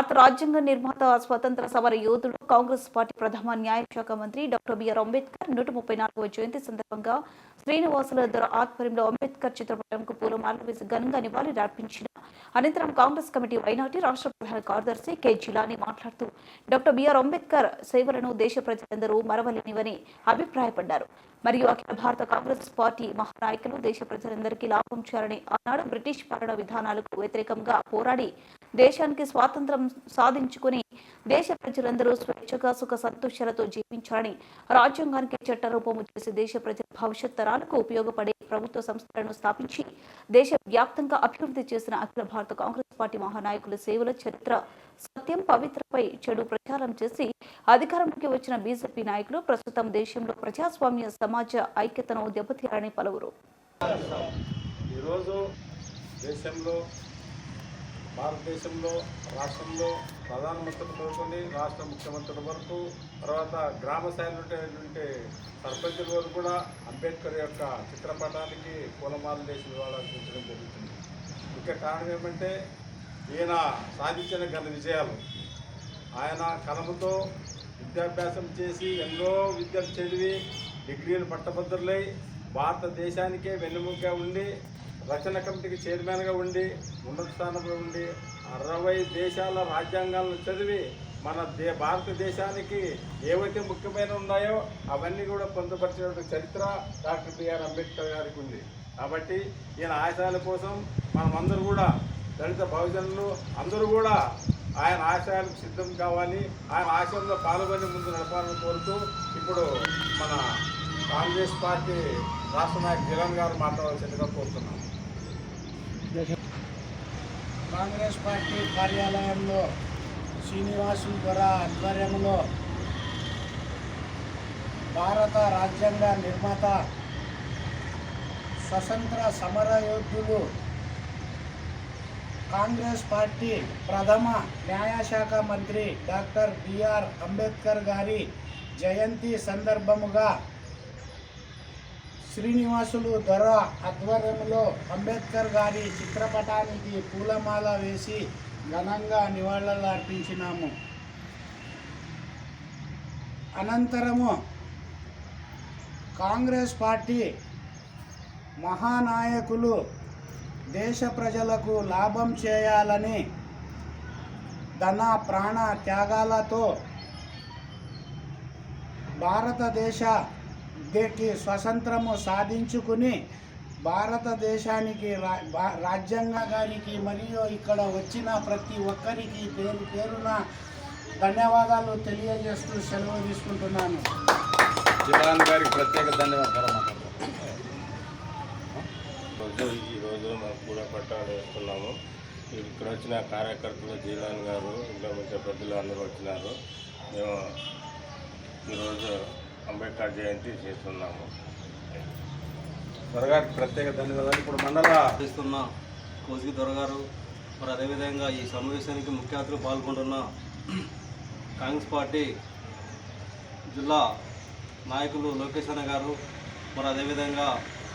భారత రాజ్యాంగ నిర్మాత స్వతంత్ర సమర యోధుడు కాంగ్రెస్ పార్టీ ప్రధాన న్యాయశాఖ మంత్రి డాక్టర్ బిఆర్ అంబేద్కర్ నూట ముప్పై నాలుగవ జయంతి సందర్భంగా శ్రీనివాసుల ఆధ్వర్యంలో అంబేద్కర్ చిత్రపటంకు పూలమాలలు వేసి ఘనంగా నివాళులర్పించిన అనంతరం కాంగ్రెస్ కమిటీ వైనాటి రాష్ట్ర ప్రధాన కార్యదర్శి కె జిలాని మాట్లాడుతూ డాక్టర్ బిఆర్ అంబేద్కర్ సేవలను దేశ ప్రజలందరూ మరవలేనివని అభిప్రాయపడ్డారు. మరియు అఖిల భారత కాంగ్రెస్ పార్టీ మహానాయకులు దేశ ప్రజలందరికీ లాభం చేయాలని ఆనాడు బ్రిటిష్ పాలన విధానాలకు వ్యతిరేకంగా పోరాడి దేశానికి స్వాతంత్రం సాధించుకుని దేశ ప్రజలందరూ స్వేచ్ఛగా సుఖ సంతోషాలతో జీవించాలని రాజ్యాంగానికి చట్టరూపము చేసి దేశ ప్రజల భవిష్యత్ తరాలకు ఉపయోగపడే ప్రభుత్వ సంస్థలను స్థాపించి దేశ వ్యాప్తంగా అభివృద్ధి చేసిన అఖిల భారత కాంగ్రెస్ పార్టీ మహానాయకుల సేవల చరిత్ర సత్యం పవిత్రపై చెడు ప్రచారం చేసి అధికారంలోకి వచ్చిన బీజేపీ నాయకులు ప్రస్తుతం దేశంలో ప్రజాస్వామ్య సమాజ ఐక్యతను దెబ్బతీయాలని పలువురు. ఈరోజు దేశంలో భారతదేశంలో రాష్ట్రంలో ప్రధానమంత్రి మొదలుకొని రాష్ట్ర ముఖ్యమంత్రుల వరకు తర్వాత గ్రామ స్థాయిలో ఉండేటువంటి సర్పంచుల వరకు కూడా అంబేద్కర్ యొక్క చిత్రపటానికి పూలమాల వేసి నివాళులర్పించడం జరుగుతుంది. ముఖ్య కారణం ఏమంటే ఈయన సాధించిన ఘన విజయాలు. ఆయన కలముతో విద్యాభ్యాసం చేసి ఎన్నో విద్యలు చదివి డిగ్రీలు పట్టభద్రులై భారతదేశానికే వెన్నెముకగా ఉండి రచన కమిటీకి చైర్మన్గా ఉండి ఉన్నత స్థానంలో ఉండి అరవై దేశాల రాజ్యాంగాలను చదివి మన దే భారతదేశానికి ఏవైతే ముఖ్యమైన ఉన్నాయో అవన్నీ కూడా పొందుపరిచిన చరిత్ర డాక్టర్ బిఆర్ అంబేద్కర్ గారికి ఉంది. కాబట్టి ఈయన ఆశయాల కోసం మనమందరూ కూడా దళిత బహుజనులు అందరూ కూడా ఆయన ఆశయాలకు సిద్ధం కావాలి. ఆయన ఆశయంలో పాల్గొని ముందు నడపాలని కోరుతూ ఇప్పుడు మన కాంగ్రెస్ పార్టీ రాష్ట్ర నాయకు జగన్ గారు మాట్లాడవలసిందిగా కోరుతున్నాం. కాంగ్రెస్ పార్టీ కార్యాలయంలో శ్రీనివాసుల దొర ఆధ్వర్యంలో భారత రాజ్యాంగ నిర్మాత స్వతంత్ర సమరయోధులు కాంగ్రెస్ పార్టీ ప్రథమ న్యాయశాఖ మంత్రి డాక్టర్ బిఆర్ అంబేద్కర్ గారి జయంతి సందర్భముగా శ్రీనివాసులు దొర ఆధ్వర్యంలో అంబేద్కర్ గారి చిత్రపటానికి పూలమాల వేసి ఘనంగా నివాళులు అర్పించినాము. అనంతరము కాంగ్రెస్ పార్టీ మహానాయకులు దేశ ప్రజలకు లాభం చేయాలని ధన ప్రాణ త్యాగాలతో భారతదేశ దేకి స్వతంత్రము సాధించుకుని భారతదేశానికి రా భా- రాజ్యాంగ గారికి మరియు ఇక్కడ వచ్చిన ప్రతి ఒక్కరికి పేరు పేరున ధన్యవాదాలు తెలియజేస్తూ సెలవు తీసుకుంటున్నాను. జిలాన్ గారికి ప్రత్యేక ధన్యవాదాలు ఈరోజు కూడా పట్టాలు వేస్తున్నాము. ఇక్కడ వచ్చిన కార్యకర్తలు జీలాన్ గారు ఇంకా వచ్చే పెద్దలు అందరూ వచ్చినారు. మేము ఈరోజు అంబేద్కర్ జయంతి చేస్తున్నాము. త్వరగారికి ప్రత్యేక ధన్యవాదాలు. ఇప్పుడు మండల చేస్తున్న కోసిగి దొరగారు మరి అదేవిధంగా ఈ సమావేశానికి ముఖ్య అతిథులు పాల్గొంటున్న కాంగ్రెస్ పార్టీ జిల్లా నాయకులు లోకేష్ అన్న గారు మరి అదేవిధంగా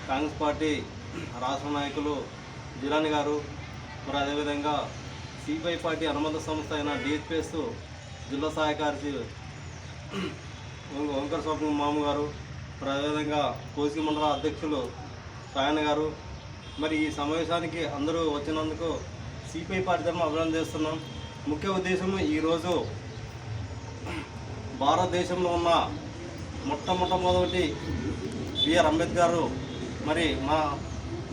కాంగ్రెస్ పార్టీ రాష్ట్ర నాయకులు జిలాని గారు మరి అదేవిధంగా సిపిఐ పార్టీ అనుబంధ సంస్థ అయిన డిహెచ్పిఎస్ జిల్లా సహాయకారి ఓంకర్ స్వామి మాము గారు అదేవిధంగా కోసిగి మండల అధ్యక్షులు సాయన్న గారు. మరి ఈ సమావేశానికి అందరూ వచ్చినందుకు సిపిఐ పార్టీ తరఫున అభినందిస్తున్నాం ముఖ్య ఉద్దేశం ఈరోజు భారతదేశంలో ఉన్న మొట్టమొట్టమొదటి బిఆర్ అంబేద్కర్ మరి మా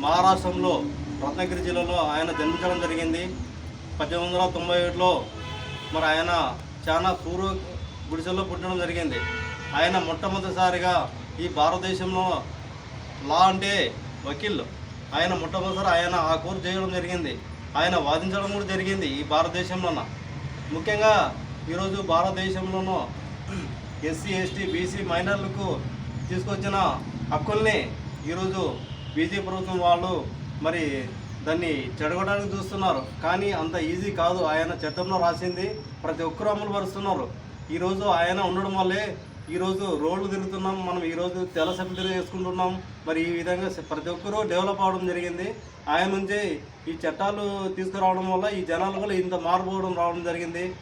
మహారాష్ట్రంలో రత్నగిరి జిల్లాలో ఆయన జన్మించడం జరిగింది. పద్దెనిమిది వందల తొంభై ఏడులో మరి ఆయన చాలా పూర్వ గుడిసెల్లో పుట్టడం జరిగింది. ఆయన మొట్టమొదటిసారిగా ఈ భారతదేశంలో లా అంటే వకీల్. ఆయన మొట్టమొదటిసారి ఆయన ఆ కోర్టు చేయడం జరిగింది. ఆయన వాదించడం కూడా జరిగింది ఈ భారతదేశంలోన. ముఖ్యంగా ఈరోజు భారతదేశంలోనూ ఎస్సీ ఎస్టీ బీసీ మైనర్లకు తీసుకొచ్చిన హక్కుల్ని ఈరోజు బీజేపీ ప్రభుత్వం వాళ్ళు మరి దాన్ని చెడగొట్టడానికి చూస్తున్నారు. కానీ అంత ఈజీ కాదు. ఆయన చట్టంలో రాసింది ప్రతి ఒక్కరూ అమలు పరుస్తున్నారు. ఈరోజు ఆయన ఉండడం వల్లే ఈరోజు రోడ్లు తిరుగుతున్నాం మనం ఈరోజు తెల సభ్యులు చేసుకుంటున్నాం మరి ఈ విధంగా ప్రతి ఒక్కరూ డెవలప్ అవడం జరిగింది. ఆయన నుంచి ఈ చట్టాలు తీసుకురావడం వల్ల ఈ జనాలు కూడా ఇంత మారిపోవడం రావడం జరిగింది.